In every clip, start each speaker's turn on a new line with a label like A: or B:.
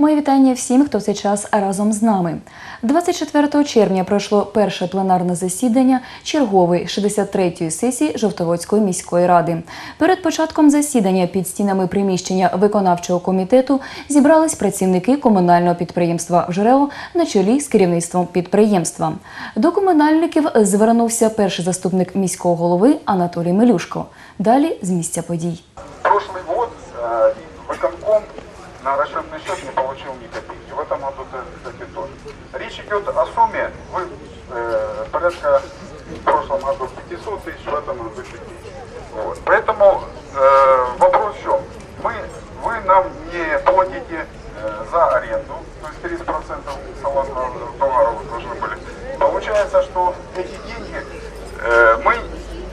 A: Мої вітання всім, хто в цей час разом з нами. 24 червня пройшло перше пленарне засідання чергової 63-ї сесії Жовтоводської міської ради. Перед початком засідання під стінами приміщення виконавчого комітету зібрались працівники комунального підприємства «Вжрео» на чолі з керівництвом підприємства. До комунальників звернувся перший заступник міського голови Анатолій Мелюшко. Далі з місця подій.
B: Прошлый год э, выконком на расчетный счет не получил ни копейки. В этом году, кстати, тоже. Речь идет о сумме, вы э, порядка в прошлом году 500 тысяч, в этом году чуть меньше. Вот. Поэтому э, вопрос в чем? Мы, вы нам не платите э, за аренду, то есть 30% салонного товара вы должны были. Получается, что эти деньги э, мы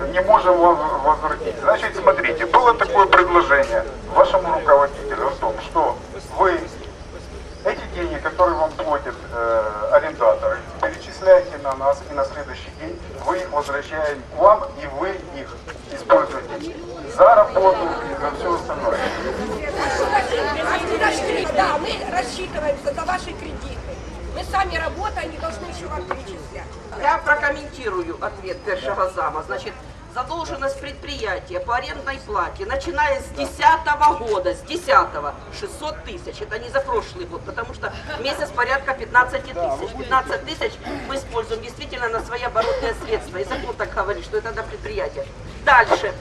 B: не можем возвратить. Значит, смотрите, было такое предложение вашему руководителю о том, что которые вам платят э, арендаторы, перечисляете на нас, и на следующий день вы их возвращаем к вам, и вы их используете за работу и за все остальное.
C: Да, мы рассчитываемся за ваши кредиты. Мы сами работаем, не должны еще вам перечислять.
D: Я прокомментирую ответ першого зама. Значит, задолженность предприятия по арендной плате, начиная с 2010 года, с 10 600 тысяч, это не за прошлый год, потому что месяц порядка 15 тысяч. 15 тысяч мы используем действительно на свои оборотные средства, и закон так говорит, что это на предприятие. Дальше.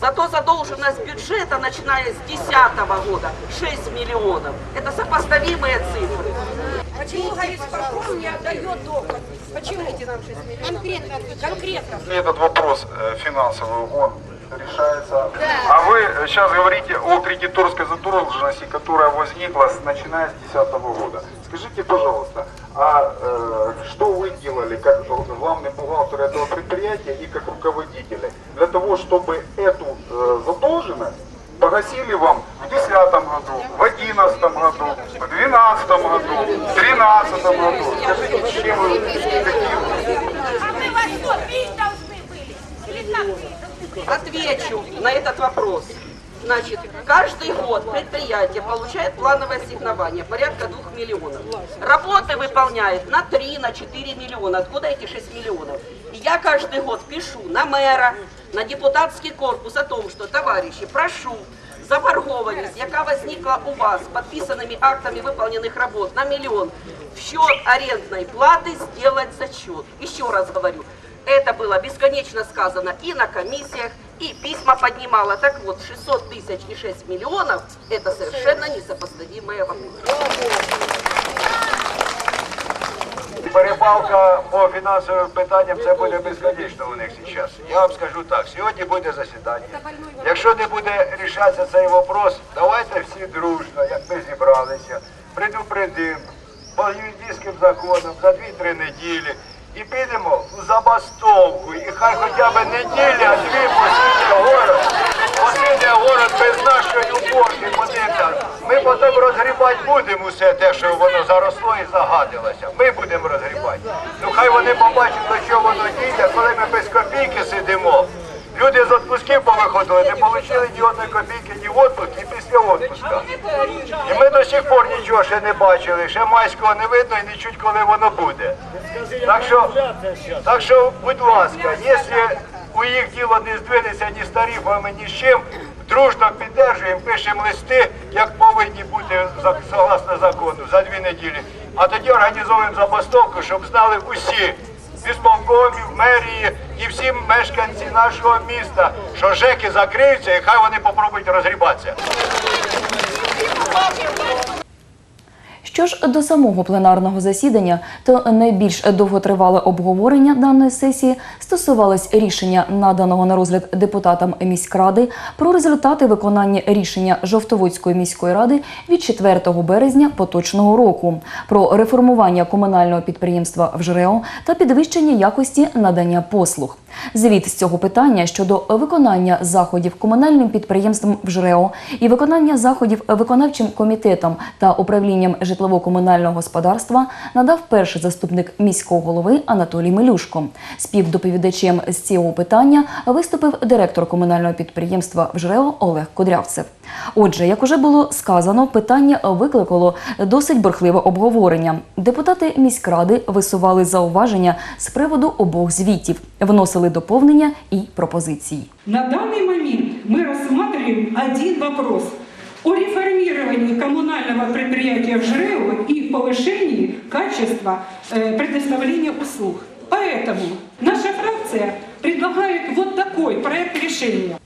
D: Зато задолженность бюджета, начиная с 2010 года, 6 миллионов. Это сопоставимые цифры.
C: Почему горисполком не отдает доход? Почему? Конкретно. Конкретно.
B: Если этот вопрос э, финансовый, он решается. А вы сейчас говорите о кредиторской задолженности, которая возникла с, начиная с 2010 года. Скажите, пожалуйста, а э, что вы делали как главный бухгалтер этого предприятия и как руководители для того, чтобы эту э, задолженность погасили вам в 2010 году, в 2011 году, в 2012 году, в 2013 году? Скажите, чем вы?
D: Отвечу на этот вопрос. Значит, каждый год предприятие получает плановое ассигнование, порядка 2 миллионов. Работы выполняет на 3, на 4 миллиона. Откуда эти 6 миллионов? И я каждый год пишу на мэра, на депутатский корпус о том, что, товарищи, прошу, заборгованность, яка возникла у вас подписанными актами выполненных работ на миллион, в счет арендной платы сделать зачет. Еще раз говорю, это было бесконечно сказано и на комиссиях, и письма поднимала. Так вот, 600 тысяч и 6 миллионов – это совершенно несопоставимые вопросы.
E: Перепалка по фінансовим питанням це буде безконечно у них зараз. Я вам скажу так, сьогодні буде засідання. Якщо не буде рішатися цей вопрос, давайте всі дружно, як ми зібралися, предупредимо по юридичним законам за 2-3 неділі і підемо у забастовку. І хай хоча б неділя, дві посидять город, посидять город без нашої уборки, подивимося. Ми потім розгрібати будемо усе те, що воно заросло і загадилося. Ми будемо розгрібати. Ну хай вони побачать, до чого воно дійде, коли ми без копійки сидимо. Люди з відпусків повиходили, не отримали ні одної копійки, ні в отпуск, ні після відпуска. І ми до сих пор нічого ще не бачили, ще майського не видно і не чуть, коли воно буде. Так що, так що, будь ласка, якщо у їх діло не здвинеться ні з тарифами, ні з чим, дружно піддержуємо, пишемо листи, як повинні бути согласно закону за дві неділі. А тоді організовуємо забастовку, щоб знали усі ісполкомів, мерії і всі мешканці нашого міста, що ЖЕКи закриються і хай вони попробують розгрібатися.
A: Що ж до самого пленарного засідання, то найбільш довготривале обговорення даної сесії стосувалось рішення, наданого на розгляд депутатам міськради про результати виконання рішення Жовтоводської міської ради від 4 березня поточного року про реформування комунального підприємства «Вжрео» та підвищення якості надання послуг. Звіт з цього питання щодо виконання заходів комунальним підприємством «Вжрео» і виконання заходів виконавчим комітетом та управлінням житлово-комунального господарства надав перший заступник міського голови Анатолій Милюшко. Співдоповідачем з цього питання виступив директор комунального підприємства «Вжрео» Олег Кудрявцев. Отже, як уже було сказано, питання викликало досить бурхливе обговорення. Депутати міськради висували зауваження з приводу обох звітів, вносили доповнення і пропозиції.
F: На данный момент мы рассматриваем один вопрос о реформировании коммунального предприятия в ЖРЭО и повышении качества э, предоставления услуг. Поэтому наша фракция предлагает вот такой проект решения.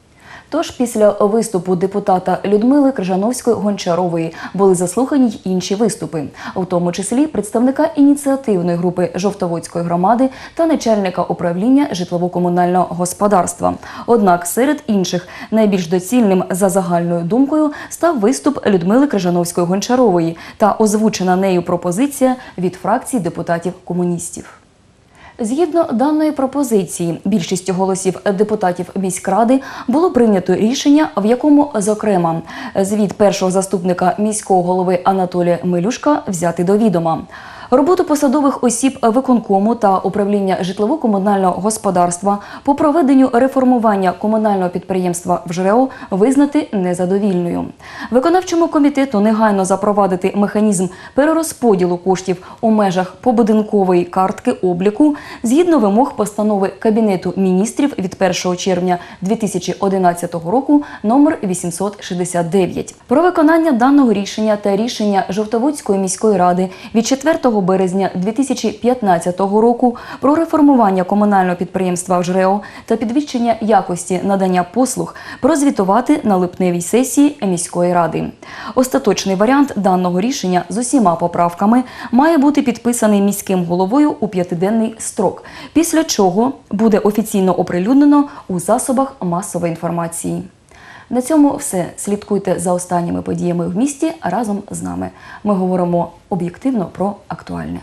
A: Тож після виступу депутата Людмили Крижановської Гончарової були заслухані й інші виступи, у тому числі представника ініціативної групи Жовтоводської громади та начальника управління житлово-комунального господарства. Однак серед інших найбільш доцільним за загальною думкою став виступ Людмили Крижановської Гончарової та озвучена нею пропозиція від фракції депутатів комуністів. Згідно даної пропозиції, більшістю голосів депутатів міськради було прийнято рішення, в якому, зокрема, звіт першого заступника міського голови Анатолія Милюшка взяти до відома. Роботу посадових осіб виконкому та управління житлово-комунального господарства по проведенню реформування комунального підприємства в ЖРЕО визнати незадовільною. Виконавчому комітету негайно запровадити механізм перерозподілу коштів у межах побудинкової картки обліку згідно вимог постанови Кабінету міністрів від 1 червня 2011 року номер 869. Про виконання даного рішення та рішення Жовтоводської міської ради від 4 березня 2015 року про реформування комунального підприємства ЖРЕО та підвищення якості надання послуг прозвітувати на липневій сесії міської ради. Остаточний варіант даного рішення з усіма поправками має бути підписаний міським головою у п'ятиденний строк, після чого буде офіційно оприлюднено у засобах масової інформації. На цьому все. Слідкуйте за останніми подіями в місті разом з нами. Ми говоримо об'єктивно про актуальне.